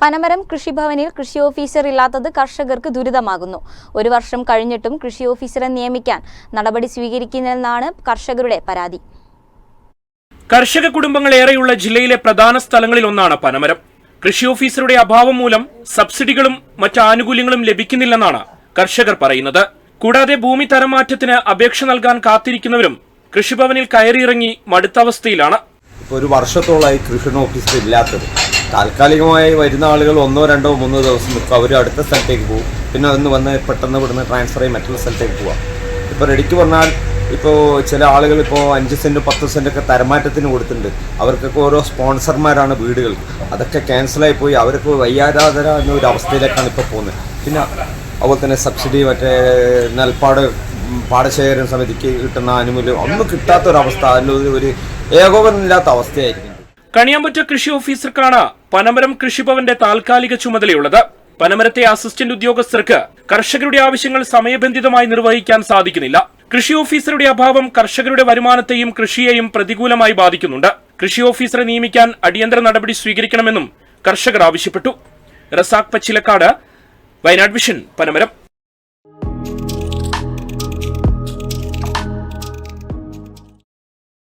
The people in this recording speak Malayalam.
പനമരം കൃഷിഭവനിൽ കൃഷി ഓഫീസർ ഇല്ലാത്തത് കർഷകർക്ക് ദുരിതമാകുന്നു. ഒരു വർഷം കഴിഞ്ഞിട്ടും കൃഷി ഓഫീസറെ നിയമിക്കാൻ നടപടി സ്വീകരിക്കുന്നില്ലെന്നാണ് കർഷകരുടെ പരാതി. കർഷക കുടുംബങ്ങൾ ഏറെയുള്ള ജില്ലയിലെ പ്രധാന സ്ഥലങ്ങളിൽ ഒന്നാണ് പനമരം. കൃഷി ഓഫീസറുടെ അഭാവം മൂലം സബ്സിഡികളും മറ്റു ആനുകൂല്യങ്ങളും ലഭിക്കുന്നില്ലെന്നാണ് കർഷകർ പറയുന്നത്. കൂടാതെ ഭൂമി തരംമാറ്റത്തിന് അപേക്ഷ നൽകാൻ കാത്തിരിക്കുന്നവരും കൃഷിഭവനിൽ കയറിയിറങ്ങി മടുത്ത അവസ്ഥയിലാണ്. ഒരു വർഷത്തോളമായി കൃഷി ഓഫീസർ ഇല്ലാത്തത്. താൽക്കാലികമായി വരുന്ന ആളുകൾ ഒന്നോ രണ്ടോ മൂന്നോ ദിവസം നിൽക്കും. അവർ അടുത്ത സ്ഥലത്തേക്ക് പോകും. പിന്നെ അതൊന്ന് വന്ന് പെട്ടെന്ന് ഇവിടുന്ന് ട്രാൻസ്ഫർ ചെയ്യും മറ്റുള്ള സ്ഥലത്തേക്ക് പോവാം. ഇപ്പോൾ റെഡിക്ക് പറഞ്ഞാൽ ഇപ്പോൾ ചില ആളുകൾ ഇപ്പോൾ അഞ്ച് സെന്റ് പത്ത് സെന്റൊക്കെ തരമാറ്റത്തിന് കൊടുത്തിട്ടുണ്ട്. അവർക്കൊക്കെ ഓരോ സ്പോൺസർമാരാണ് വീടുകൾ. അതൊക്കെ ക്യാൻസലായി പോയി. അവർക്ക് വയ്യാരാധന എന്നൊരു അവസ്ഥയിലേക്കാണ് ഇപ്പോൾ പോകുന്നത്. പിന്നെ അതുപോലെ തന്നെ സബ്സിഡി മറ്റേ നെൽപ്പാട് പാടശേഖരം സമിതിക്ക് കിട്ടുന്ന ആനുകൂല്യം ഒന്നും കിട്ടാത്തൊരവസ്ഥ. അതിന്റെ ഒരു ഏകോപനമില്ലാത്ത അവസ്ഥയായിരിക്കും. കണിയാമ്പറ്റ കൃഷി ഓഫീസർക്കാണ് പനമരം കൃഷിഭവന്റെ താൽക്കാലിക ചുമതലയുള്ളത്. പനമരത്തെ അസിസ്റ്റന്റ് ഉദ്യോഗസ്ഥർക്ക് കർഷകരുടെ ആവശ്യങ്ങൾ സമയബന്ധിതമായി നിർവഹിക്കാൻ സാധിക്കുന്നില്ല. കൃഷി ഓഫീസറുടെ അഭാവം കർഷകരുടെ വരുമാനത്തെയും കൃഷിയെയും പ്രതികൂലമായി ബാധിക്കുന്നുണ്ട്. കൃഷി ഓഫീസറെ നിയമിക്കാൻ അടിയന്തര നടപടി സ്വീകരിക്കണമെന്നും കർഷകർ ആവശ്യപ്പെട്ടു. റസാഖ് പച്ചിലക്കാട് വയനാട് വിഷൻ പനമരം.